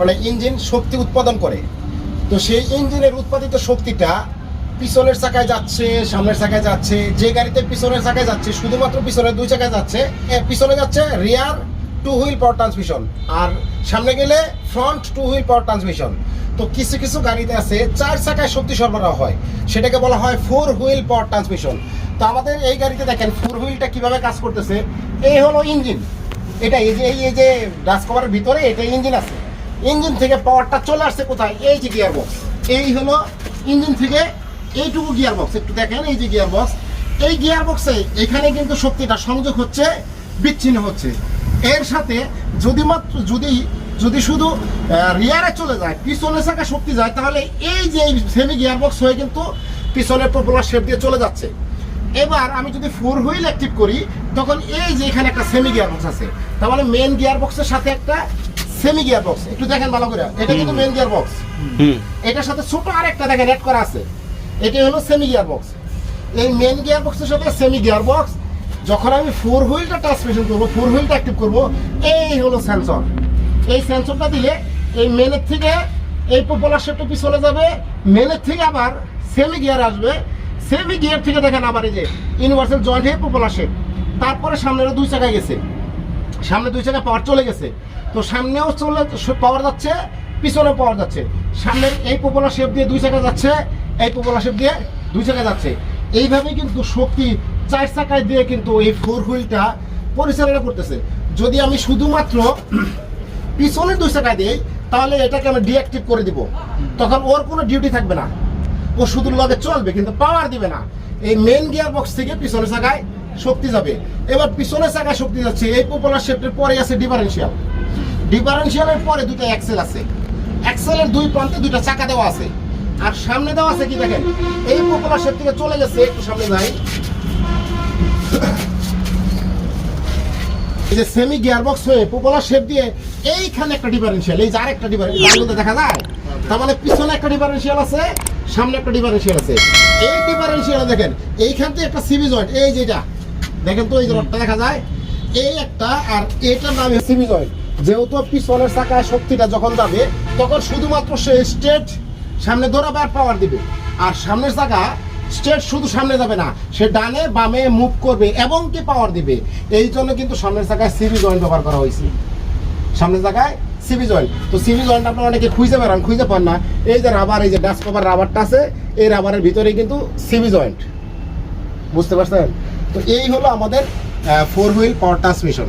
মানে ইঞ্জিন শক্তি উৎপাদন করে। তো সেই ইঞ্জিনের উৎপাদিত শক্তিটা পিছনের চাকায় যাচ্ছে, সামনের চাকায় যাচ্ছে, যে গাড়িতে পিছনের চাকায় যাচ্ছে, শুধুমাত্র পিছনের দুই চাকায় যাচ্ছে পিছনে যাচ্ছে rear two wheel power transmission আর সামনে গেলে front two wheel power transmission তো কিছু কিছু গাড়িতে আছে, চার চাকায় শক্তি সরবরাহ হয়, সেটাকে বলা হয় ফোর হুইল পাওয়ার ট্রান্সমিশন তো আমাদের এই গাড়িতে দেখেন ফোর হুইলটা কীভাবে কাজ করতেছে, এই হলো ইঞ্জিন। এটা এই যে এই যে ডাস কভারের ভিতরে এটা ইঞ্জিন আছে। ইঞ্জিন থেকে পাওয়ারটা চলে আসছে কোথায়? এই যে গিয়ার বক্স এই হলো ইঞ্জিন থেকে এইটুকু গিয়ার বক্স একটু দেখেন এই যে গিয়ার বক্স এই গিয়ার বক্সে এখানে কিন্তু শক্তিটা সংযোগ হচ্ছে, বিচ্ছিন্ন হচ্ছে। এর সাথে যদি মাত্র, যদি যদি শুধু রিয়ারে চলে যায় পিছনে থাকা শক্তি যায়, তাহলে এই যে সেমি গিয়ার বক্স হয়ে কিন্তু পিছনের পপুলার শেপ দিয়ে চলে যাচ্ছে। এবার আমি যদি ফোর হুইল অ্যাক্টিভ করি, তখন এই যে এখানে একটা সেমি গিয়ার বক্স আছে মানে মেন গিয়ার বক্সের সাথে একটা সেমি গিয়ার বক্স একটু দেখেন ভালো করে। এটা কিন্তু মেন গিয়ার বক্স এটার সাথে ছোট আরেকটা দেখেন অ্যাড করা আছে। এটা হলো সেমি গিয়ার বক্স এই মেন গিয়ার বক্সের সাথে সেমি গিয়ার বক্স যখন আমি ফোর হুইলটা ট্রান্সমিশন করব ফোর হুইলটা অ্যাক্টিভ করব এই হলো সেন্সর এই সেন্সরটা দিলে এই মেনের থেকে এই পপুলার শেপটা পিছনে যাবে। মেনের থেকে আবার সেমি গিয়ার আসবে। সেমি গিয়ার থেকে দেখেন আবার এই যে ইউনিভার্সাল জয়েন্ট হয়ে পপুলার শেপ তারপরে সামনের দুই চাকায় গেছে। সামনে দুই চাকা পাওয়ার চলে গেছে। তো সামনেও চলে পাওয়ার যাচ্ছে পিছনে পাওয়ার যাচ্ছে। সামনের এই পপুলার শেপ দিয়ে দুই চাকা যাচ্ছে, এই পপুলার শেপ দিয়ে দুই চাকা যাচ্ছে। এইভাবে কিন্তু শক্তি চার চাকায় দিয়ে কিন্তু এই ফোর হুইলটা পরিচালনা করতেছে। যদি আমি শুধুমাত্র পিছনে দুই চাকায় দিই, তাহলে এটাকে আমি ডিঅ্যাক্টিভ করে দিব। তখন ওর কোনো ডিউটি থাকবে না। ও শুধু লগে চলবে, কিন্তু পাওয়ার দিবে না। এই মেন গিয়ার বক্স থেকে পিছনে চাকায় শক্তি যাবে। এবার পিছনের চাকায় শক্তি যাচ্ছে। এই পপুলার শেপটের পরে আছে ডিফারেন্সিয়াল ডিফারেন্সিয়ালের পরে দুটো অ্যাক্সেল আছে। অ্যাক্সেলের দুই প্রান্তে দুইটা চাকা দেওয়া আছে। আর সামনে দেওয়া আছে কি দেখেন? এই পপুলার শেপ থেকে চলে গেছে, একটু সামনে যাই। এই যে সেমি গিয়ারবক্স হয়ে পপুলার শেপ দিয়ে এইখানে একটা ডিফারেন্সিয়াল এই যে আরেকটা ডিফারেন্সিয়াল দেখা যায়? তার মানে পিছনে একটা ডিফারেন্সিয়াল আছে, সামনে একটা ডিফারেন্সিয়াল আছে। এই ডিফারেন্সিয়াল দেখেন, এইখান থেকে একটা সিবি জয়েন্ট এই যেটা দেখেন তো এই যে রডটা দেখা যায়, এই একটা আর এটার নাম সিবি জয়েন্ট যেহেতু পিছনের চাকায় শক্তিটা যখন যাবে, তখন শুধুমাত্র সে স্ট্রেট সামনে দৌড়াবে আর পাওয়ার দিবে। আর সামনের চাকা স্ট্রেট শুধু সামনে যাবে না, সে ডানে বামে মুভ করবে এবং কি পাওয়ার দিবে। এই জন্য কিন্তু সামনের চাকায় সিবি জয়েন্ট ব্যবহার করা হয়েছে। সামনের জায়গায় সিবি জয়েন্ট তো সিবি জয়েন্ট আপনারা অনেকে খুঁজে বেড়ান খুঁজে পান না। এই যে রাবার এই যে ডাস্ট কভার রাবারটা আছে, এই রাবারের ভিতরেই কিন্তু সিবি জয়েন্ট বুঝতে পারছেন? তো এই হলো আমাদের ফোর হুইল পাওয়ার ট্রান্সমিশন